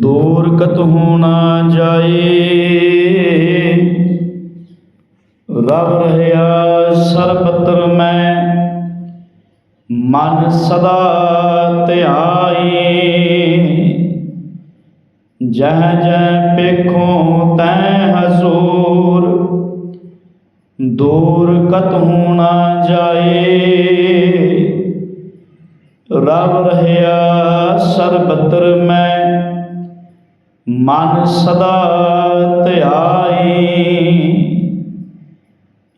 ਦੂਰ ਕਤ ਹੋਣਾ ਜਾਏ। ਰਬ ਰਹਿਆ ਸਰਬਤਰ ਮੈਂ, ਮਨ ਸਦਾ ਧਿਆਈ ਜਹ ਜਹ ਪੇਖੋ ਤੈ ਹਜ਼ੂਰ, ਦੂਰ ਕਤ ਹੋਣਾ ਜਾਏ। ਰਵ ਰਹਿਆ ਸਰਬਤਰ ਮੈਂ, ਮਨ ਸਦਾ ਧਿਆਈ।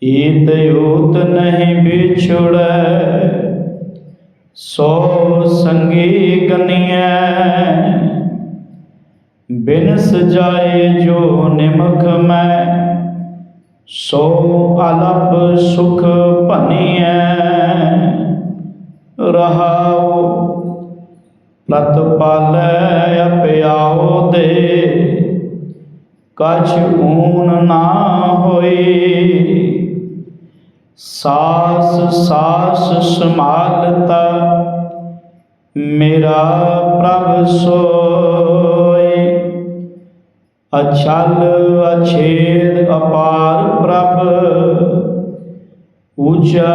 ਈਤ ਯੂਤ ਨਹੀਂ ਵਿਛੜੈ, ਸੋ ਸੰਗੀ ਗਨੀਐ। ਬਿਨ ਸਜਾਏ ਜੋ ਨਿਮਖ ਮੈਂ, ਸੋ ਅਲਪ ਸੁਖ ਭਨੀਐ। ਰਹਾਉ। ਪ੍ਰਤ ਪਾਲੈ ਅਪਿਆਉ ਦੇ ਕਛ ਊਨ ਨਾ ਹੋਈ ਸਾਸ ਸਾਸ ਸਮਾਲਤਾ ਮੇਰਾ ਪ੍ਰਭ ਸੋਈ ਅਛਲ ਅਛੇਦ ਅਪਾਰ ਪ੍ਰਭ, ਉਚਾ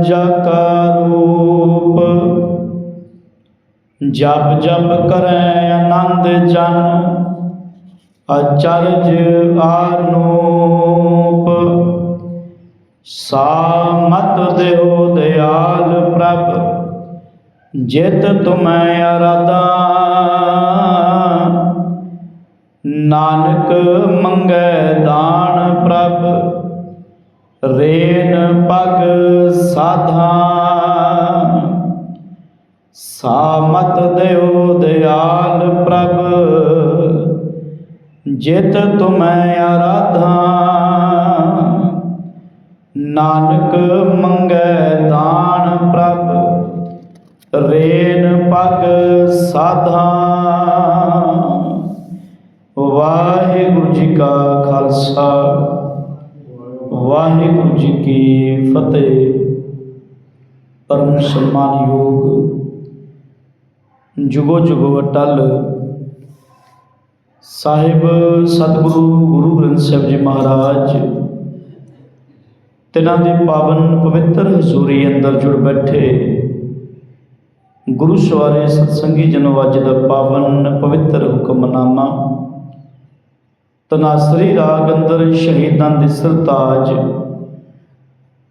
ਜਕਾ ਜਪ ਜਪ ਕਰੈ ਆਨੰਦ ਜਨ, ਅਚਰਜ ਆਨੂਪ ਸਾ ਮਤ ਦੇਹੁ ਦਿਆਲ ਪ੍ਰਭ, ਜਿਤ ਤੁਮੈ ਅਰਾਧਾ। ਨਾਨਕ ਮੰਗੈ ਦਾਨ ਪ੍ਰਭ, ਰੇਨ ਪਗ ਸਾਧਾ। ਸਾਮਤ ਦਿਓ ਦਿਆਲ ਪ੍ਰਭ, ਜਿਤ ਤੁਮੈ ਆਰਾਧਾ ਨਾਨਕ ਮੰਗੈ ਦਾਨ ਪ੍ਰਭ, ਰੇਨ ਪਗ ਸਾਧਾ ਵਾਹਿਗੁਰੂ ਜੀ ਕਾ ਖਾਲਸਾ, ਵਾਹਿਗੁਰੂ ਜੀ ਕੀ ਫਤਿਹ। ਪਰਮ ਸਨਮਾਨਯੋਗ ਜੁਗੋ ਜੁਗੋ ਅਟਲ। ਸਾਹਿਬ ਸਤਿਗੁਰੂ ਗੁਰੂ ਗ੍ਰੰਥ ਸਾਹਿਬ ਜੀ ਮਹਾਰਾਜ, ਤਿਨਾਂ ਦੇ ਪਾਵਨ ਪਵਿੱਤਰ ਹਜ਼ੂਰੀ ਅੰਦਰ ਜੁੜ ਬੈਠੇ। ਗੁਰੂ ਸਵਾਰੇ ਸਤਸੰਗੀ ਜਨੋ ਅੱਜ ਦਾ ਪਾਵਨ ਪਵਿੱਤਰ ਹੁਕਮਨਾਮਾ। ਤਨਾਸਰੀ ਰਾਗ ਅੰਦਰ ਸ਼ਹੀਦਾਂ ਦੇ ਸਰਤਾਜ।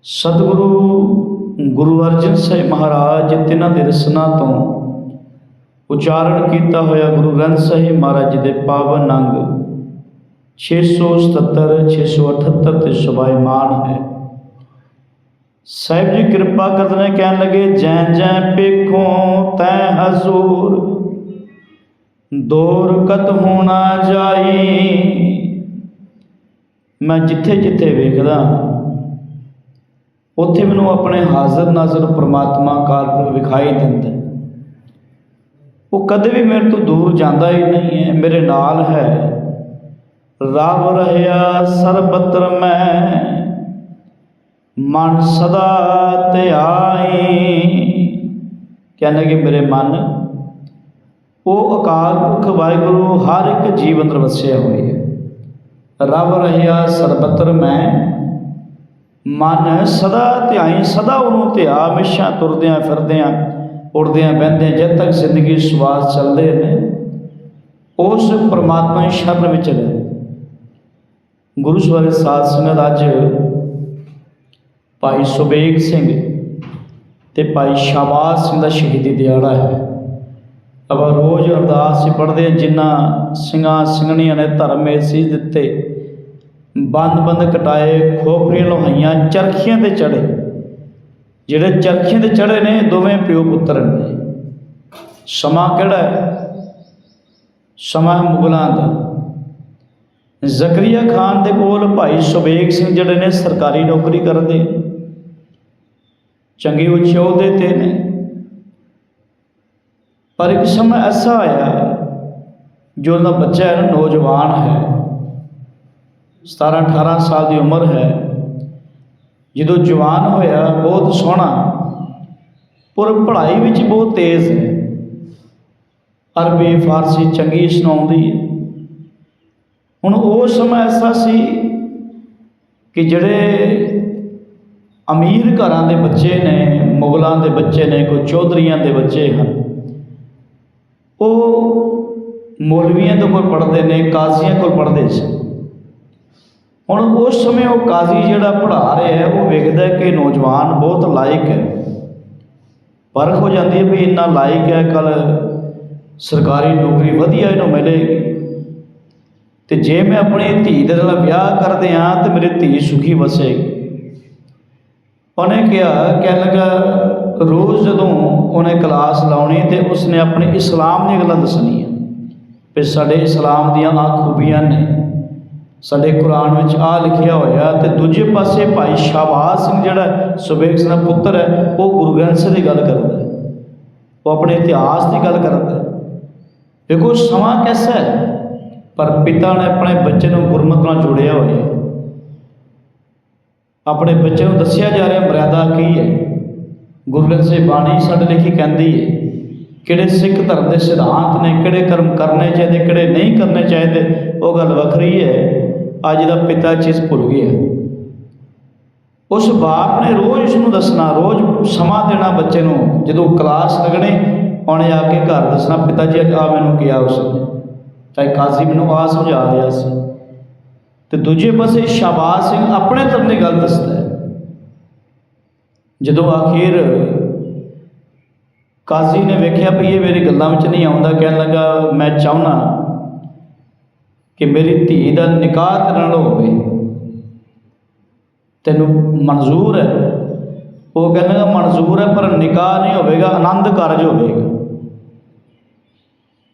ਸਤਿਗੁਰੂ ਗੁਰੂ ਅਰਜਨ ਸਾਹਿਬ ਮਹਾਰਾਜ, ਤਿਨਾਂ ਦੇ ਰਸਨਾ ਤੋਂ ਉਚਾਰਨ ਕੀਤਾ ਹੋਇਆ ਗੁਰੂ ਗ੍ਰੰਥ ਸਾਹਿਬ ਮਹਾਰਾਜ ਜੀ ਦੇ ਪਾਵਨ ਅੰਗ 677 678 ਤੇ ਸੁਭਾਇਮਾਨ ਹੈ। ਸਾਹਿਬ ਜੀ ਕਿਰਪਾ ਕਰਨੇ ਕਹਿਣ ਲੱਗੇ ਜੈ ਜੈ ਪੇਖੋ ਤੈ ਹਜ਼ੂਰ, ਦੂਰ ਕਤ ਹੋਣਾ ਜਾਈ। ਮੈਂ ਜਿੱਥੇ ਜਿੱਥੇ ਵੇਖਦਾ, ਉੱਥੇ ਮੈਨੂੰ ਆਪਣੇ ਹਾਜ਼ਰ ਨਾਜ਼ਰ ਪ੍ਰਮਾਤਮਾ ਕਾਲ ਵਿਖਾਈ ਦਿੰਦਾ ਉਹ ਕਦੇ ਵੀ ਮੇਰੇ ਤੋਂ ਦੂਰ ਜਾਂਦਾ ਹੀ ਨਹੀਂ ਹੈ, ਮੇਰੇ ਨਾਲ ਹੈ। ਰਵ ਰਹਿਆ ਸਰਬਤਰ ਮੈਂ, ਮਨ ਸਦਾ ਧਿਆਈ ਕਹਿੰਦੇ ਕਿ ਮੇਰੇ ਮਨ, ਉਹ ਅਕਾਲ ਪੁਰਖ ਵਾਹਿਗੁਰੂ ਹਰ ਇੱਕ ਜੀਵਨ ਅੰਦਰ ਵਸਿਆ ਹੋਇਆ ਹੈ। ਰਵ ਰਹਿਆ ਸਰਬਤਰ ਮੈਂ, ਮਨ ਸਦਾ ਧਿਆਈ ਸਦਾ ਉਹਨੂੰ ਧਿਆ, ਹਮੇਸ਼ਾ ਤੁਰਦਿਆਂ ਫਿਰਦਿਆਂ ਉੜਦਿਆਂ ਬਹਿੰਦਿਆਂ ਜਦ ਤੱਕ ਜ਼ਿੰਦਗੀ ਸਵਾਸ ਚੱਲਦੇ ਨੇ, ਉਸ ਪ੍ਰਮਾਤਮਾ ਦੀ ਸ਼ਰਨ ਵਿੱਚ ਰਹੇ। ਗੁਰੂ ਸਵਾਰੇ ਸਾਧ ਸੰਗਤ ਅੱਜ ਭਾਈ ਸੁਬੇਗ ਸਿੰਘ ਤੇ ਭਾਈ ਸ਼ਾਬਾਜ਼ ਸਿੰਘ ਦਾ ਸ਼ਹੀਦੀ ਦਿਹਾੜਾ ਹੈ। ਆਪਾਂ ਰੋਜ਼ ਅਰਦਾਸ ਹੀ ਪੜ੍ਹਦੇ ਹਾਂ, ਜਿਨ੍ਹਾਂ ਸਿੰਘਾਂ ਸਿੰਘਣੀਆਂ ਨੇ ਧਰਮ ਸੀ ਦਿੱਤੇ ਬੰਦ ਬੰਦ ਕਟਾਏ, ਖੋਪਰੀਆਂ ਲੋਹਾਈਆਂ, ਚਰਖੀਆਂ ਤੇ ਚੜੇ ਜਿਹੜੇ ਚਰਖੇ ਤੇ ਚੜੇ ਨੇ, ਦੋਵੇਂ ਪਿਓ ਪੁੱਤਰ ਨੇ। ਸਮਾਂ ਕਿਹੜਾ ਹੈ? ਸਮਾਂ ਮੁਗਲਾਂ ਦਾ। ਜ਼ਕਰੀਆ ਖਾਨ ਦੇ ਕੋਲ ਭਾਈ ਸੁਬੇਗ ਸਿੰਘ ਜਿਹੜੇ ਨੇ, ਸਰਕਾਰੀ ਨੌਕਰੀ ਕਰਦੇ। ਚੰਗੇ ਉੱਚੇ ਅਹੁਦੇ ਤੇ ਨੇ। ਪਰ ਇੱਕ ਸਮਾਂ ਐਸਾ ਆਇਆ ਜੋ ਉਹਦਾ ਬੱਚਾ ਹੈ, ਨੌਜਵਾਨ ਹੈ। 17 18 ਸਾਲ ਦੀ ਉਮਰ ਹੈ। ਜਦੋਂ ਜਵਾਨ ਹੋਇਆ, ਬਹੁਤ ਸੋਹਣਾ। ਪਰ ਪੜ੍ਹਾਈ ਵਿੱਚ ਬਹੁਤ ਤੇਜ਼ ਹੈ। ਅਰਬੀ, ਫਾਰਸੀ ਚੰਗੀ ਸੁਣਾਉਂਦੀ ਹੈ। ਹੁਣ ਉਹ ਸਮਾਂ ਐਸਾ ਸੀ ਕਿ ਜਿਹੜੇ ਅਮੀਰ ਘਰਾਂ ਦੇ ਬੱਚੇ ਨੇ, ਮੁਗਲਾਂ ਦੇ ਬੱਚੇ ਨੇ, ਕੋਈ ਚੌਧਰੀਆਂ ਦੇ ਬੱਚੇ ਹਨ, ਉਹ ਮੌਲਵੀਆਂ ਤੋਂ ਕੋਲ ਪੜ੍ਹਦੇ ਨੇ, ਕਾਜ਼ੀਆਂ ਕੋਲ ਪੜ੍ਹਦੇ ਸੀ। ਹੁਣ ਉਸ ਸਮੇਂ ਉਹ ਕਾਜ਼ੀ ਜਿਹੜਾ ਪੜ੍ਹਾ ਰਿਹਾ ਹੈ, ਉਹ ਵੇਖਦਾ ਕਿ ਨੌਜਵਾਨ ਬਹੁਤ ਲਾਇਕ ਹੈ। ਪਰਖ ਹੋ ਜਾਂਦੀ ਹੈ ਵੀ ਇੰਨਾ ਲਾਇਕ ਹੈ ਕੱਲ ਸਰਕਾਰੀ ਨੌਕਰੀ ਵਧੀਆ ਇਹਨੂੰ ਮਿਲੇਗੀ। ਤੇ ਜੇ ਮੈਂ ਆਪਣੀ ਧੀ ਦੇ ਨਾਲ ਵਿਆਹ ਕਰਦੇ ਆ ਤੇ ਮੇਰੀ ਧੀ ਸੁਖੀ ਵਸੇਗੀ। ਉਹਨੇ ਕਿਹਾ, ਕਹਿਣ ਲੱਗਾ, ਰੋਜ਼ ਜਦੋਂ ਉਹਨੇ ਕਲਾਸ ਲਾਉਣੀ ਤੇ ਉਸਨੇ ਆਪਣੇ ਇਸਲਾਮ ਦੀਆਂ ਗੱਲਾਂ ਦੱਸਣੀਆਂ। ਵੀ ਸਾਡੇ ਇਸਲਾਮ ਦੀਆਂ ਆ ਖੂਬੀਆਂ ਨੇ। ਸਾਡੇ ਕੁਰਾਨ ਵਿੱਚ ਆ ਲਿਖਿਆ ਹੋਇਆ ਤੇ ਦੂਜੇ ਪਾਸੇ ਭਾਈ ਸ਼ਾਬਾਜ਼ ਸਿੰਘ ਜਿਹੜਾ ਸੁਬੇਗ ਸਿੰਘ ਦਾ ਪੁੱਤਰ ਹੈ, ਉਹ ਗੁਰੂ ਗ੍ਰੰਥ ਸਾਹਿਬ ਦੀ ਗੱਲ ਕਰਦਾ ਹੈ। ਉਹ ਆਪਣੇ ਇਤਿਹਾਸ ਦੀ ਗੱਲ ਕਰਦਾ ਹੈ। ਦੇਖੋ, ਸਮਾਂ ਕੈਸਾ ਹੈ? ਪਰ ਪਿਤਾ ਨੇ ਆਪਣੇ ਬੱਚੇ ਨੂੰ ਗੁਰਮਤ ਨਾਲ ਜੋੜਿਆ ਹੋਇਆ ਹੈ। ਆਪਣੇ ਬੱਚੇ ਨੂੰ ਦੱਸਿਆ ਜਾ ਰਿਹਾ ਮਰਿਆਦਾ ਕੀ ਹੈ? ਗੁਰੂ ਗ੍ਰੰਥ ਸਾਹਿਬ ਬਾਣੀ ਸਾਡੇ ਲਈ ਕੀ ਕਹਿੰਦੀ ਹੈ? ਕਿਹੜੇ ਸਿੱਖ ਧਰਮ ਦੇ ਸਿਧਾਂਤ ਨੇ, ਕਿਹੜੇ ਕਰਮ ਕਰਨੇ ਚਾਹੀਦੇ, ਕਿਹੜੇ ਨਹੀਂ ਕਰਨੇ ਚਾਹੀਦੇ, ਉਹ ਗੱਲ ਵੱਖਰੀ ਹੈ। ਅੱਜ ਦਾ ਪਿਤਾ ਚੀਜ਼ ਭੁੱਲ ਗਿਆ। ਉਸ ਬਾਪ ਨੇ ਰੋਜ਼ ਉਸ ਨੂੰ ਦੱਸਣਾ, ਰੋਜ਼ ਸਮਾਂ ਦੇਣਾ ਬੱਚੇ ਨੂੰ, ਜਦੋਂ ਕਲਾਸ ਲੱਗਣੇ, ਉਹਨੇ ਆ ਕੇ ਘਰ ਦੱਸਣਾ, ਪਿਤਾ ਜੀ, ਅੱਜ ਆ ਮੈਨੂੰ ਕਿਹਾ ਉਸਨੇ ਚਾਹੇ ਕਾਜ਼ੀ ਮੈਨੂੰ ਆ ਸਮਝਾ ਰਿਹਾ ਸੀ। ਤੇ ਦੂਜੇ ਪਾਸੇ ਸ਼ਾਬਾਜ਼ ਸਿੰਘ ਆਪਣੇ ਧਰਮ ਦੀ ਗੱਲ ਦੱਸਦਾ ਹੈ। ਜਦੋਂ ਆਖਿਰ ਕਾਜ਼ੀ ਨੇ ਵੇਖਿਆ ਵੀ ਇਹ ਮੇਰੀ ਗੱਲਾਂ ਵਿੱਚ ਨਹੀਂ ਆਉਂਦਾ, ਕਹਿਣ ਲੱਗਾ, ਮੈਂ ਚਾਹੁੰਦਾ ਕਿ ਮੇਰੀ ਧੀ ਦਾ ਨਿਕਾਹ ਕਰਨ ਨਾਲ ਹੋਵੇ। ਤੈਨੂੰ ਮਨਜ਼ੂਰ ਹੈ। ਉਹ ਕਹਿੰਦਾ ਮਨਜ਼ੂਰ ਹੈ, ਪਰ ਨਿਕਾਹ ਨਹੀਂ ਹੋਵੇਗਾ, ਆਨੰਦ ਕਾਰਜ ਹੋਵੇਗਾ।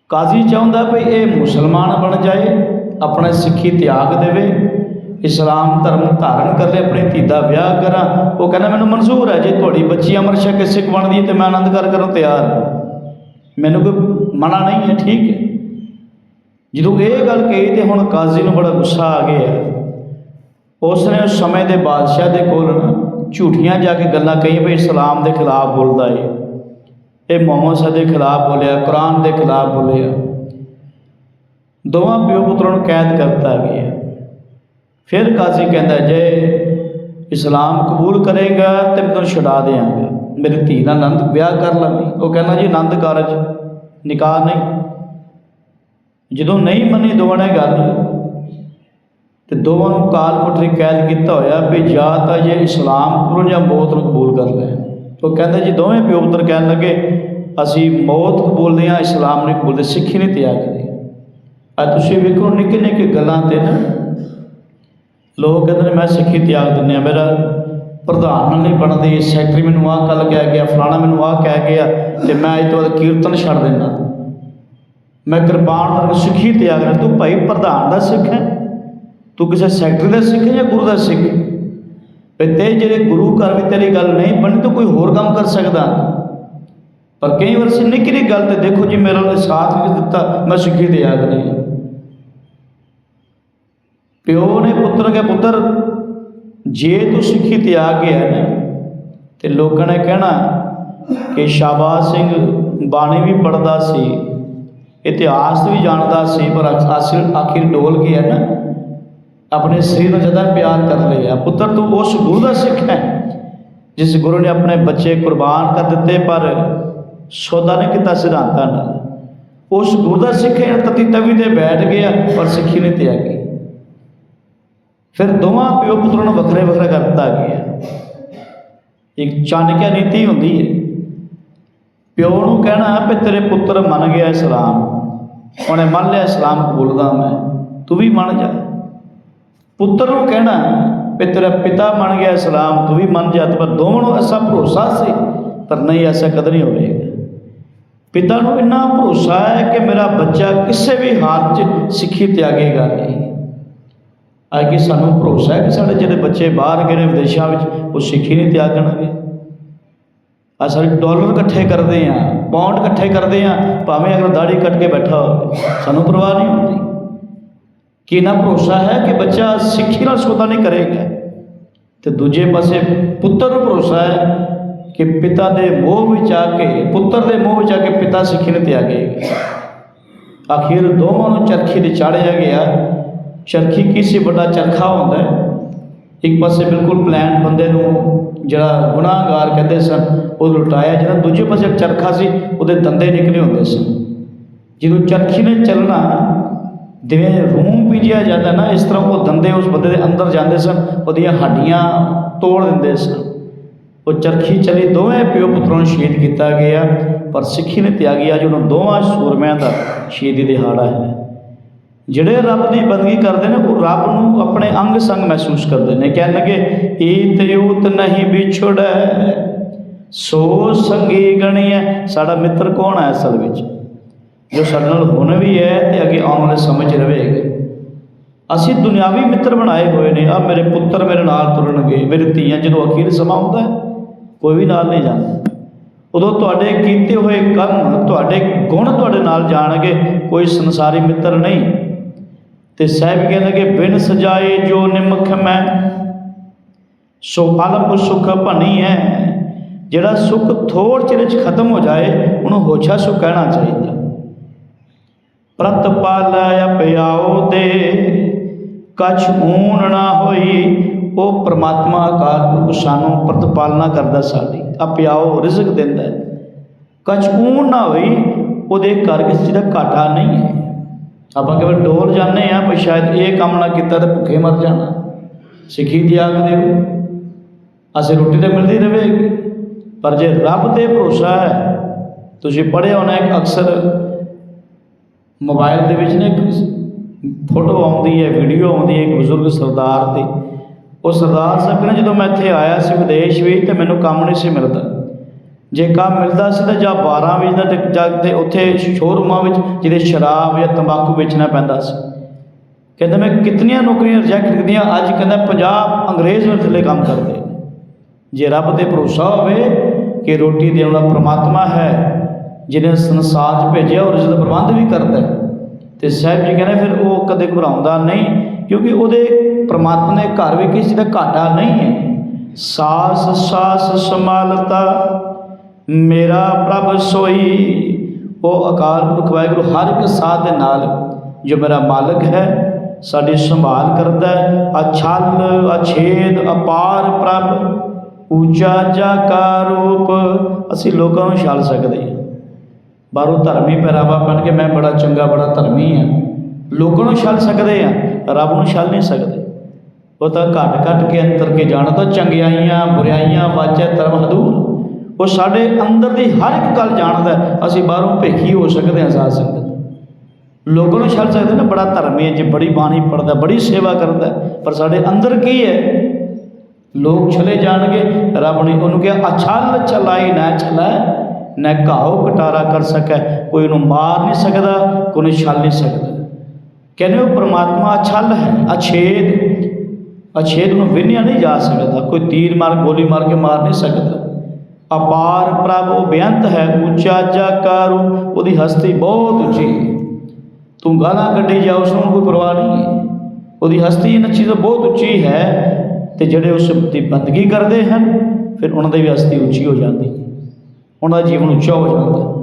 ਕਾਜ਼ੀ ਚਾਹੁੰਦਾ ਵੀ ਇਹ ਮੁਸਲਮਾਨ ਬਣ ਜਾਏ, ਆਪਣੇ ਸਿੱਖੀ ਤਿਆਗ ਦੇਵੇ, ਇਸਲਾਮ ਧਰਮ ਧਾਰਨ ਕਰ ਲੈ ਆਪਣੀ ਧੀ ਦਾ ਵਿਆਹ ਕਰਾਂ। ਉਹ ਕਹਿੰਦਾ ਮੈਨੂੰ ਮਨਜ਼ੂਰ ਹੈ, ਜੇ ਤੁਹਾਡੀ ਬੱਚੀ ਅਮਰ ਛਕ ਕੇ ਸਿੱਖ ਬਣਦੀ ਹੈ ਤੇ ਮੈਂ ਆਨੰਦ ਕਰ ਕਰਨ ਤਿਆਰ ਮੈਨੂੰ ਕੋਈ ਮਨਾ ਨਹੀਂ ਹੈ, ਠੀਕ ਹੈ। ਜਦੋਂ ਇਹ ਗੱਲ ਕਹੀ ਤੇ ਹੁਣ ਕਾਜ਼ੀ ਨੂੰ ਬੜਾ ਗੁੱਸਾ ਆ ਗਿਆ ਉਸ ਨੇ ਉਸ ਸਮੇਂ ਦੇ ਬਾਦਸ਼ਾਹ ਦੇ ਕੋਲ ਝੂਠੀਆਂ ਜਾ ਕੇ ਗੱਲਾਂ ਕਹੀਆਂ ਵੀ ਇਸਲਾਮ ਦੇ ਖਿਲਾਫ ਬੋਲਦਾ ਏ। ਇਹ ਮੁਹੰਮਦ ਸਾਹਿਬ ਦੇ ਖਿਲਾਫ ਬੋਲਿਆ, ਕੁਰਾਨ ਦੇ ਖਿਲਾਫ ਬੋਲਿਆ। ਦੋਵਾਂ ਪਿਓ ਪੁੱਤਰਾਂ ਨੂੰ ਕੈਦ ਕਰਤਾ ਗਿਆ। ਫਿਰ ਕਾਜ਼ੀ ਕਹਿੰਦਾ, ਜੇ ਇਸਲਾਮ ਕਬੂਲ ਕਰੇਗਾ ਤੇ ਮੈਂ ਤੈਨੂੰ ਛੁਡਾ ਦਿਆਂਗਾ। ਮੇਰੀ ਧੀ ਨਾਲ ਆਨੰਦ ਵਿਆਹ ਕਰ ਲਵਾਂਗੀ ਉਹ ਕਹਿੰਦਾ, ਜੀ ਆਨੰਦ ਕਾਰਜ, ਨਿਕਾਹ ਨਹੀਂ। ਜਦੋਂ ਨਹੀਂ ਮੰਨੀ ਦੋਵਾਂ ਨੇ ਗੱਲ, ਤੇ ਦੋਵਾਂ ਨੂੰ ਕਾਲ ਕੋਠਰੀ ਕੈਦ ਕੀਤਾ ਹੋਇਆ ਵੀ ਜਾਂ ਤਾਂ ਜੇ ਇਸਲਾਮ ਕਬੂਲ ਜਾਂ ਮੌਤ ਨੂੰ ਕਬੂਲ ਕਰ ਲੈ। ਉਹ ਕਹਿੰਦੇ ਜੀ ਦੋਵੇਂ ਪਿਓ ਪੁੱਤਰ ਕਹਿਣ ਲੱਗੇ, ਅਸੀਂ ਮੌਤ ਕਬੂਲਦੇ ਹਾਂ, ਇਸਲਾਮ ਨਹੀਂ ਕਬੂਲਦੇ ਸਿੱਖੀ ਨਹੀਂ ਤਿਆਗਦੇ ਆ ਤੁਸੀਂ ਵੇਖੋ ਨਿੱਕੇ ਨਿੱਕੇ ਗੱਲਾਂ ਤੇ ਨਾ। ਲੋਕ ਕਹਿੰਦੇ ਨੇ, ਮੈਂ ਸਿੱਖੀ ਤਿਆਗ ਦਿੰਨੇ ਆ ਮੇਰਾ ਪ੍ਰਧਾਨ ਨਾਲ ਨਹੀਂ ਬਣਦੀ, ਸੈਕਟਰੀ ਮੈਨੂੰ ਆਹ ਕੱਲ ਕਹਿ ਗਿਆ, ਫਲਾਣਾ ਮੈਨੂੰ ਆਹ ਕਹਿ ਗਿਆ, ਤੇ ਮੈਂ ਅੱਜ ਤੋਂ ਬਾਅਦ ਕੀਰਤਨ ਛੱਡ ਦਿੰਦਾ। ਮੈਂ ਕਿਰਪਾਨ ਕਰਕੇ ਸਿੱਖੀ ਤਿਆਗ ਰਿਹਾ ਤੂੰ ਭਾਈ ਪ੍ਰਧਾਨ ਦਾ ਸਿੱਖ ਹੈ। ਤੂੰ ਕਿਸੇ ਸੈਕਟਰੀ ਦਾ ਸਿੱਖ ਹੈ ਜਾਂ ਗੁਰੂ ਦਾ ਸਿੱਖ ਹੈ? ਤੇ ਜਿਹੜੇ ਗੁਰੂ ਘਰ ਵੀ ਤੇਰੀ ਗੱਲ ਨਹੀਂ ਬਣੀ ਤੂੰ ਕੋਈ ਹੋਰ ਕੰਮ ਕਰ ਸਕਦਾ। ਪਰ ਕਈ ਵਾਰ ਸੀ ਨਿੱਕੀ ਜਿਹੀ ਗੱਲ ਤੇ ਦੇਖੋ ਜੀ, ਮੇਰਾ ਉਹਨੇ ਸਾਥ ਨਹੀਂ ਦਿੱਤਾ, ਮੈਂ ਸਿੱਖੀ ਤਿਆਗ ਰਹੀ ਪਿਓ ਨੇ ਪੁੱਤਰ ਕੇ ਪੁੱਤਰ, ਜੇ ਤੂੰ ਸਿੱਖੀ ਤਿਆਗ ਗਿਆ ਨਾ, ਤੇ ਲੋਕਾਂ ਨੇ ਕਹਿਣਾ ਕਿ ਸ਼ਾਬਾਜ਼ ਸਿੰਘ, ਬਾਣੀ ਵੀ ਪੜਦਾ ਸੀ। ਇਤਿਹਾਸ ਵੀ ਜਾਣਦਾ ਸੀ, ਪਰ ਆਖਿਰ ਆਖਿਰ ਡੋਲ ਗਿਆ ਨਾ? ਆਪਣੇ ਸਰੀਰ ਨੂੰ ਜ਼ਿਆਦਾ ਪਿਆਰ ਕਰ ਲਿਆ ਪੁੱਤਰ, ਤੂੰ ਉਸ ਗੁਰੂ ਦਾ ਸਿੱਖ ਹੈ। ਜਿਸ ਗੁਰੂ ਨੇ ਆਪਣੇ ਬੱਚੇ ਕੁਰਬਾਨ ਕਰ ਦਿੱਤੇ, ਪਰ ਸੌਦਾ ਨਹੀਂ ਕੀਤਾ ਸਿਧਾਂਤਾਂ ਨਾਲ। ਉਸ ਗੁਰੂ ਦਾ ਸਿੱਖ ਹੈ ਤਤੀ ਤਵੀ ਤੇ ਬੈਠ ਗਿਆ, ਪਰ ਸਿੱਖੀ ਨਹੀਂ ਤਿਆਗੀ ਫਿਰ ਦੋਵਾਂ ਪਿਓ ਪੁੱਤਰਾਂ ਨੂੰ ਵੱਖਰੇ ਵੱਖਰੇ ਕਰ ਦਿੱਤਾ ਗਿਆ। ਇੱਕ ਚਾਣਕਿਆ ਨੀਤੀ ਹੁੰਦੀ ਹੈ। ਪਿਓ ਨੂੰ ਕਹਿਣਾ ਵੀ ਤੇਰੇ ਪੁੱਤਰ ਮੰਨ ਗਿਆ ਇਸਲਾਮ। ਉਹਨੇ ਮੰਨ ਲਿਆ ਇਸਲਾਮ ਕਬੂਲਦਾ ਮੈਂ, ਤੂੰ ਵੀ ਮੰਨ ਜਾ। ਪੁੱਤਰ ਨੂੰ ਕਹਿਣਾ ਵੀ ਤੇਰਾ ਪਿਤਾ ਮੰਨ ਗਿਆ ਇਸਲਾਮ, ਤੂੰ ਵੀ ਮੰਨ ਜਾ। ਤੇ ਪਰ ਦੋਵਾਂ ਨੂੰ ਐਸਾ ਭਰੋਸਾ ਸੀ, ਪਰ ਨਹੀਂ, ਐਸਾ ਕਦੇ ਨਹੀਂ ਹੋਵੇਗਾ। ਪਿਤਾ ਨੂੰ ਇੰਨਾ ਭਰੋਸਾ ਹੈ ਕਿ ਮੇਰਾ ਬੱਚਾ ਕਿਸੇ ਵੀ ਹਾਲਤ 'ਚ ਸਿੱਖੀ ਤਿਆਗੇਗਾ ਨਹੀਂ। ਅੱਜ ਕਿ ਸਾਨੂੰ ਭਰੋਸਾ ਹੈ ਕਿ ਸਾਡੇ ਜਿਹੜੇ ਬੱਚੇ ਬਾਹਰ ਗਏ ਨੇ ਵਿਦੇਸ਼ਾਂ ਵਿੱਚ, ਉਹ ਸਿੱਖੀ ਨਹੀਂ ਤਿਆਗਣਗੇ ਆ ਸਾਰੇ ਡਾਲਰ ਇਕੱਠੇ ਕਰਦੇ ਆ ਪੌਂਡ ਇਕੱਠੇ ਕਰਦੇ ਆ, ਭਾਵੇਂ ਅਗਰ ਦਾੜੀ ਕੱਟ ਕੇ ਬੈਠਾ ਹੋਵੇ, ਸਾਨੂੰ ਪਰਵਾਹ ਨਹੀਂ ਹੁੰਦੀ। ਕਿ ਇਹਨਾਂ ਭਰੋਸਾ ਹੈ ਕਿ ਬੱਚਾ ਸਿੱਖੀ ਨਾਲ ਸੌਦਾ ਨਹੀਂ ਕਰੇਗਾ? ਤੇ ਦੂਜੇ ਪਾਸੇ ਪੁੱਤਰ ਨੂੰ ਭਰੋਸਾ ਹੈ ਕਿ ਪਿਤਾ ਦੇ ਮੋਹ ਵਿੱਚ ਆ ਕੇ, ਪੁੱਤਰ ਦੇ ਮੋਹ ਵਿੱਚ ਆ ਕੇ ਪਿਤਾ ਸਿੱਖੀ ਨੇ ਨਹੀਂ ਤਿਆਗੇਗਾ ਆਖਿਰ ਦੋਵਾਂ ਨੂੰ ਚਰਖੀ ਤੇ ਚਾੜਿਆ ਗਿਆ ਚਰਖੀ ਕਿਸੇ ਵੱਡਾ ਚਰਖਾ ਹੁੰਦਾ ਹੈ। ਇੱਕ ਪਾਸੇ ਬਿਲਕੁਲ ਪਲਾਨ ਬੰਦੇ ਨੂੰ ਜਿਹੜਾ ਗੁਨਾਹਗਾਰ ਕਹਿੰਦੇ ਸਨ, ਉਹ ਲੁਟਾਇਆ। ਜਿਹੜਾ ਦੂਜੇ ਪਾਸੇ ਚਰਖਾ ਸੀ, ਉਹਦੇ ਦੰਦੇ ਨਿਕਲੇ ਹੁੰਦੇ ਸਨ। ਜਦੋਂ ਚਰਖੀ ਨੇ ਚੱਲਣਾ, ਜਿਵੇਂ ਰੂਮ ਪੀਜਿਆ ਜਾਂਦਾ ਨਾ, ਇਸ ਤਰ੍ਹਾਂ ਉਹ ਦੰਦੇ ਉਸ ਬੰਦੇ ਦੇ ਅੰਦਰ ਜਾਂਦੇ ਸਨ, ਉਹਦੀਆਂ ਹੱਡੀਆਂ ਤੋੜ ਦਿੰਦੇ ਸਨ। ਉਹ ਚਰਖੀ ਚਲੀ, ਦੋਵੇਂ ਪਿਓ ਪੁੱਤਰਾਂ ਨੂੰ ਸ਼ਹੀਦ ਕੀਤਾ ਗਿਆ। ਪਰ ਸਿੱਖੀ ਨੇ ਤਿਆਗੀ, ਅੱਜ ਉਹਨਾਂ ਦੋਵਾਂ ਸੂਰਮਿਆਂ ਦਾ ਸ਼ਹੀਦੀ ਦਿਹਾੜਾ ਹੈ। ਜਿਹੜੇ ਰੱਬ ਦੀ ਬੰਦਗੀ ਕਰਦੇ ਨੇ, ਉਹ ਰੱਬ ਨੂੰ ਆਪਣੇ ਅੰਗ ਸੰਗ ਮਹਿਸੂਸ ਕਰਦੇ ਨੇ। ਕਹਿਣ ਲੱਗੇ, ਈਤ ਯੂਤ ਨਹੀਂ ਵਿਛੜੈ, ਸੋ ਸੰਗੀ ਗਣੀਐ। ਸਾਡਾ ਮਿੱਤਰ ਕੌਣ ਹੈ ਅਸਲ ਵਿੱਚ? ਜੋ ਸਾਡੇ ਨਾਲ ਹੁਣ ਵੀ ਹੈ ਤੇ ਅੱਗੇ ਆਉਣ ਵਾਲੇ ਸਮੇਂ 'ਚ ਰਹੇਗਾ। ਅਸੀਂ ਦੁਨਿਆਵੀ ਮਿੱਤਰ ਬਣਾਏ ਹੋਏ ਨੇ। ਆ ਮੇਰੇ ਪੁੱਤਰ ਮੇਰੇ ਨਾਲ ਤੁਰਨਗੇ। ਮੇਰੇ ਧੀਆਂ ਜਦੋਂ ਅਖੀਰ ਸਮਾਂ ਆਉਂਦਾ ਕੋਈ ਵੀ ਨਾਲ ਨਹੀਂ ਜਾਂਦਾ। ਉਦੋਂ ਤੁਹਾਡੇ ਕੀਤੇ ਹੋਏ ਕਰਮ, ਤੁਹਾਡੇ ਗੁਣ ਤੁਹਾਡੇ ਨਾਲ ਜਾਣਗੇ। ਕੋਈ ਸੰਸਾਰੀ ਮਿੱਤਰ ਨਹੀਂ। ਤੇ ਸਾਹਿਬ ਕਹਿੰਦੇ ਕਿ ਬਿਨ ਸਜਾਏ ਜੋ ਨਿਮਖ ਮੈਂ, ਸੋ ਅਲਪ ਸੁਖ ਭਣੀ ਹੈ ਜਿਹੜਾ ਸੁਖ ਥੋੜ ਚਿਰ ਚ ਖਤਮ ਹੋ ਜਾਏ, ਉਹਨੂੰ ਹੋਛਾ ਸੁਖ ਕਹਿਣਾ ਚਾਹੀਦਾ। ਪ੍ਰਤ ਪਾਲ ਅਪਿਆਉ ਦੇ ਕਛ ਊਣ ਨਾ ਹੋਈ, ਉਹ ਪ੍ਰਮਾਤਮਾ ਆਕਾਰ ਪੁਰਖ ਸਾਨੂੰ ਪ੍ਰਤਪਾਲਨਾ ਕਰਦਾ ਸਾਡੀ ਅਪਿਆਉ ਰਿਜ਼ਕ ਦਿੰਦਾ। ਕਛ ਊਣ ਨਾ ਹੋਈ, ਉਹਦੇ ਘਰ ਕਿਸੇ ਦਾ ਘਾਟਾ ਨਹੀਂ ਹੈ। ਆਪਾਂ ਕਿਵੇਂ ਡੋਲ ਜਾਂਦੇ ਆ ਪਰ ਸ਼ਾਇਦ ਇਹ ਕੰਮ ਨਾ ਕੀਤਾ ਤਾਂ ਭੁੱਖੇ ਮਰ ਜਾਣਾ। ਸਿੱਖੀ ਤਿਆਗ ਦਿਓ ਅਸੀਂ ਰੋਟੀ ਤਾਂ ਮਿਲਦੀ ਰਹੇਗੀ ਪਰ ਜੇ ਰੱਬ ਤੇ ਭਰੋਸਾ ਹੈ, ਤੁਸੀਂ ਪੜ੍ਹਿਆ ਹੋਣਾ ਇੱਕ ਅਕਸਰ ਮੋਬਾਈਲ ਦੇ ਵਿੱਚ ਨਾ ਇੱਕ ਫੋਟੋ ਆਉਂਦੀ ਹੈ, ਵੀਡੀਓ ਆਉਂਦੀ ਹੈ ਇੱਕ ਬਜ਼ੁਰਗ ਸਰਦਾਰ ਦੀ। ਉਹ ਸਰਦਾਰ ਸਾਹਿਬ ਕਹਿੰਦੇ, ਜਦੋਂ ਮੈਂ ਇੱਥੇ ਆਇਆ ਸੀ ਵਿਦੇਸ਼ ਵਿੱਚ ਤੇ ਮੈਨੂੰ ਕੰਮ ਨਹੀਂ ਸੀ ਮਿਲਦਾ। ਜੇ ਕੰਮ ਮਿਲਦਾ ਸੀ ਤਾਂ ਜਾਂ 12 ਵਜੇ ਦਾ ਟਿਕ ਜਾ ਕੇ ਉੱਥੇ ਸ਼ੋਰੂਮਾਂ ਵਿੱਚ ਜਿਹਦੇ ਸ਼ਰਾਬ ਜਾਂ ਤੰਬਾਕੂ ਵੇਚਣਾ ਪੈਂਦਾ ਸੀ। ਕਹਿੰਦਾ, ਮੈਂ ਕਿਤਨੀਆਂ ਨੌਕਰੀਆਂ ਰਿਜੈਕਟ ਕੀਤੀਆਂ, ਅੱਜ ਕਹਿੰਦਾ ਪੰਜਾਬ ਅੰਗਰੇਜ਼ ਨੂੰ ਥੱਲੇ ਕੰਮ ਕਰਦੇ ਜੇ ਰੱਬ ਤੇ ਭਰੋਸਾ ਹੋਵੇ ਕਿ ਰੋਟੀ ਦੇਣ ਵਾਲਾ ਪ੍ਰਮਾਤਮਾ ਹੈ, ਜਿਹਨੇ ਸੰਸਾਰ 'ਚ ਭੇਜਿਆ ਔਰ ਇਸ ਦਾ ਪ੍ਰਬੰਧ ਵੀ ਕਰਦਾ ਹੈ, ਤੇ ਸਾਹਿਬ ਜੀ ਕਹਿੰਦੇ, ਫਿਰ ਉਹ ਕਦੇ ਘਬਰਾਉਂਦਾ ਨਹੀਂ, ਕਿਉਂਕਿ ਉਹਦੇ ਪ੍ਰਮਾਤਮਾ ਦੇ ਘਰ ਵਿੱਚ ਕਿਸੇ ਦਾ ਘਾਟਾ ਨਹੀਂ ਹੈ। ਸਾਸ ਸਾਸ ਸੰਭਾਲਤਾ ਮੇਰਾ ਪ੍ਰਭ ਸੋਈ, ਉਹ ਅਕਾਲ ਪੁਰਖ ਵਾਹਿਗੁਰੂ ਹਰ ਇੱਕ ਸਾਥ ਦੇ ਨਾਲ ਜੋ ਮੇਰਾ ਮਾਲਕ ਹੈ, ਸਾਡੀ ਸੰਭਾਲ ਕਰਦਾ ਹੈ। ਅਛਲ ਅਛੇਦ ਅਪਾਰ ਪ੍ਰਭ ਉੱਚਾ ਜਾ ਰੂਪ, ਅਸੀਂ ਲੋਕਾਂ ਨੂੰ ਛਾਲ ਸਕਦੇ ਹਾਂ। ਬਾਹਰੋਂ ਧਰਮੀ ਪਹਿਰਾਵਾ ਬਣ ਕੇ ਮੈਂ ਬੜਾ ਚੰਗਾ, ਬੜਾ ਧਰਮੀ ਹਾਂ। ਲੋਕਾਂ ਨੂੰ ਛਲ ਸਕਦੇ ਆ ਰੱਬ ਨੂੰ ਛਲ ਨਹੀਂ ਸਕਦੇ। ਉਹ ਤਾਂ ਘਟ ਘਟ ਕੇ ਅੰਤਰ ਕੇ ਜਾਣਦਾ ਚੰਗਿਆਈਆਂ ਬੁਰਾਈਆਂ ਵਾਚੈ ਧਰਮ ਹਦੂਰ। ਉਹ ਸਾਡੇ ਅੰਦਰ ਦੀ ਹਰ ਇੱਕ ਗੱਲ ਜਾਣਦਾ ਅਸੀਂ ਬਾਹਰੋਂ ਭੇਖੀ ਹੋ ਸਕਦੇ ਹਾਂ ਸਾਧ ਸੰਗਤ। ਲੋਕਾਂ ਨੂੰ ਛੱਡ ਸਕਦੇ ਨਾ, ਬੜਾ ਧਰਮੀ ਹੈ ਜੀ, ਬੜੀ ਬਾਣੀ ਪੜਦਾ ਬੜੀ ਸੇਵਾ ਕਰਦਾ ਪਰ ਸਾਡੇ ਅੰਦਰ ਕੀ ਹੈ? ਲੋਕ ਚਲੇ ਜਾਣਗੇ, ਰੱਬ ਨੇ ਉਹਨੂੰ ਕਿਹਾ ਅਛਲ ਚਲਾਈ, ਨਾ ਚਲਾ, ਨਾ ਘਾਉ ਕਟਾਰਾ ਕਰ ਸਕੈ। ਕੋਈ ਉਹਨੂੰ ਮਾਰ ਨਹੀਂ ਸਕਦਾ, ਕੋਈ ਉਹਨੂੰ ਛਲ ਨਹੀਂ ਸਕਦਾ। ਕਹਿੰਦੇ ਉਹ ਪ੍ਰਮਾਤਮਾ ਅਛਲ ਹੈ, ਅਛੇਦ। ਅਛੇਦ ਨੂੰ ਵਿੰਨਿਆ ਨਹੀਂ ਜਾ ਸਕਦਾ। ਕੋਈ ਤੀਰ ਮਾਰ, ਗੋਲੀ ਮਾਰ ਕੇ ਮਾਰ ਨਹੀਂ ਸਕਦਾ। ਅਪਾਰ ਪ੍ਰਭ ਬੇਅੰਤ ਹੈ, ਉੱਚਾ ਜਾਕਾਰੂ ਉਹਦੀ ਹਸਤੀ ਬਹੁਤ ਉੱਚੀ ਹੈ। ਤੂੰ ਗਾਲਾਂ ਕੱਢੀ ਜਾ, ਉਸ ਨੂੰ ਕੋਈ ਪਰਵਾਹ ਨਹੀਂ ਹੈ। ਉਹਦੀ ਹਸਤੀ ਇਹਨਾਂ ਚੀਜ਼ਾਂ ਬਹੁਤ ਉੱਚੀ ਹੈ, ਤੇ ਜਿਹੜੇ ਉਸ ਦੀ ਬੰਦਗੀ ਕਰਦੇ ਹਨ, ਫਿਰ ਉਹਨਾਂ ਦੀ ਵੀ ਹਸਤੀ ਉੱਚੀ ਹੋ ਜਾਂਦੀ ਹੈ। ਉਹਨਾਂ ਦਾ ਜੀਵਨ ਉੱਚਾ ਹੋ ਜਾਂਦਾ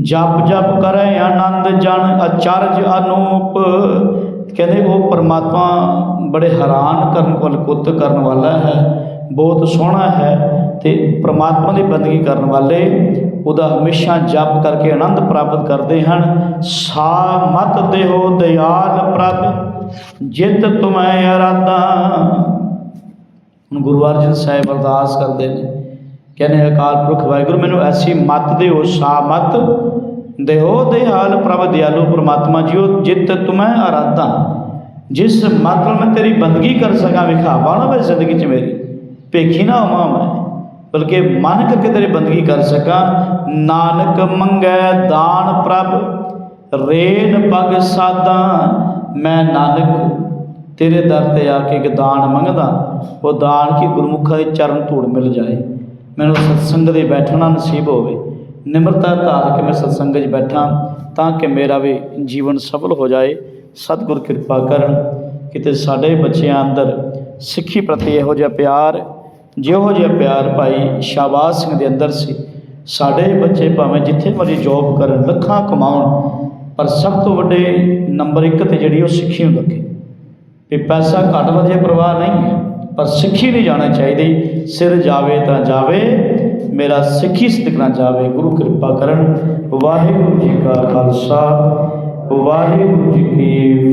ਜਪ ਜਪ ਕਰੇ ਆਨੰਦ ਜਨ, ਅਚਰਜ ਅਨੂਪ। ਕਹਿੰਦੇ ਉਹ ਪਰਮਾਤਮਾ ਬੜੇ ਹੈਰਾਨ ਕਰਨ ਵਾਲ, ਕੁੱਤ ਕਰਨ ਵਾਲਾ ਹੈ, ਬਹੁਤ ਸੋਹਣਾ ਹੈ। ਤੇ ਪ੍ਰਮਾਤਮਾ ਦੀ ਬੰਦਗੀ ਕਰਨ ਵਾਲੇ ਉਹਦਾ ਹਮੇਸ਼ਾ ਜਪ ਕਰਕੇ ਆਨੰਦ ਪ੍ਰਾਪਤ ਕਰਦੇ ਹਨ। ਸਾ ਮਤ ਦੇਹੋ ਦਿਆਲ ਪ੍ਰਭ, ਜਿਤ ਤੁਮੈ ਅਰਾਧਾ ਹੁਣ ਗੁਰੂ ਅਰਜਨ ਸਾਹਿਬ ਅਰਦਾਸ ਕਰਦੇ ਨੇ, ਕਹਿੰਦੇ ਅਕਾਲ ਪੁਰਖ ਵਾਹਿਗੁਰੂ, ਮੈਨੂੰ ਐਸੀ ਮਤ ਦਿਓ, ਸਾ ਮਤ ਦੇਹੋ ਦਿਆਲ ਪ੍ਰਭ, ਦਿਆਲੂ ਪ੍ਰਮਾਤਮਾ ਜੀਓ, ਜਿਤ ਤੁਮੈ ਅਰਾਧਾ ਜਿਸ ਮਤ ਨਾਲ ਮੈਂ ਤੇਰੀ ਬੰਦਗੀ ਕਰ ਸਕਾਂ, ਵਿਖਾਵਾ ਨਾ ਮੇਰੀ ਜ਼ਿੰਦਗੀ 'ਚ ਮੇਰੀ, ਭੇਖੀ ਨਾ ਹੋਵਾਂ ਮੈਂ। ਬਲਕਿ ਮਨ ਕਰਕੇ ਤੇਰੀ ਬੰਦਗੀ ਕਰ ਸਕਾਂ। ਨਾਨਕ ਮੰਗੈ ਦਾਨ ਪ੍ਰਭ, ਰੇਨ ਪਗ ਸਾਦਾ ਮੈਂ ਨਾਨਕ ਤੇਰੇ ਦਰ ਤੇ ਆ ਕੇ ਇੱਕ ਦਾਨ ਮੰਗਦਾ। ਉਹ ਦਾਨ ਕੀ ਗੁਰਮੁਖਾਂ ਦੇ ਚਰਨ ਧੂੜ ਮਿਲ ਜਾਏ। ਮੈਨੂੰ ਸਤਸੰਗ ਦੇ ਬੈਠਣਾ ਨਸੀਬ ਹੋਵੇ। ਨਿਮਰਤਾ ਧਾਰ ਕੇ ਮੈਂ ਸਤਸੰਗ 'ਚ ਬੈਠਾਂ ਤਾਂ ਕਿ ਮੇਰਾ ਵੀ ਜੀਵਨ ਸਫਲ ਹੋ ਜਾਏ। ਸਤਿਗੁਰ ਕਿਰਪਾ ਕਰਨ ਕਿਤੇ ਸਾਡੇ ਬੱਚਿਆਂ ਅੰਦਰ ਸਿੱਖੀ ਪ੍ਰਤੀ ਇਹੋ ਜਿਹਾ ਪਿਆਰ ਜਿਹੋ ਜਿਹਾ ਪਿਆਰ ਭਾਈ ਸ਼ਾਬਾਜ਼ ਸਿੰਘ ਦੇ ਅੰਦਰ ਸੀ, ਸਾਡੇ ਬੱਚੇ ਭਾਵੇਂ ਜਿੱਥੇ ਮਰਜ਼ੀ ਜੋਬ ਕਰਨ, ਲੱਖਾਂ ਕਮਾਉਣ, ਪਰ ਸਭ ਤੋਂ ਵੱਡੇ ਨੰਬਰ 1 ਤੇ ਜਿਹੜੀ ਉਹ ਸਿੱਖੀ ਨੂੰ ਲੱਗੇ। ਵੀ ਪੈਸਾ ਘੱਟ ਵਧੇ, ਪ੍ਰਵਾਹ ਨਹੀਂ ਹੈ, ਪਰ ਸਿੱਖੀ ਨਹੀਂ ਜਾਣਾ ਚਾਹੀਦੀ ਸਿਰ ਜਾਵੇ ਤਾਂ ਜਾਵੇ, ਮੇਰਾ ਸਿੱਖੀ ਸਿੱਖਣਾ ਜਾਵੇ, ਗੁਰੂ ਕਿਰਪਾ ਕਰਨ। ਵਾਹਿਗੁਰੂ ਜੀ ਕਾ ਖਾਲਸਾ, ਵਾਹਿਗੁਰੂ ਜੀ ਕੀ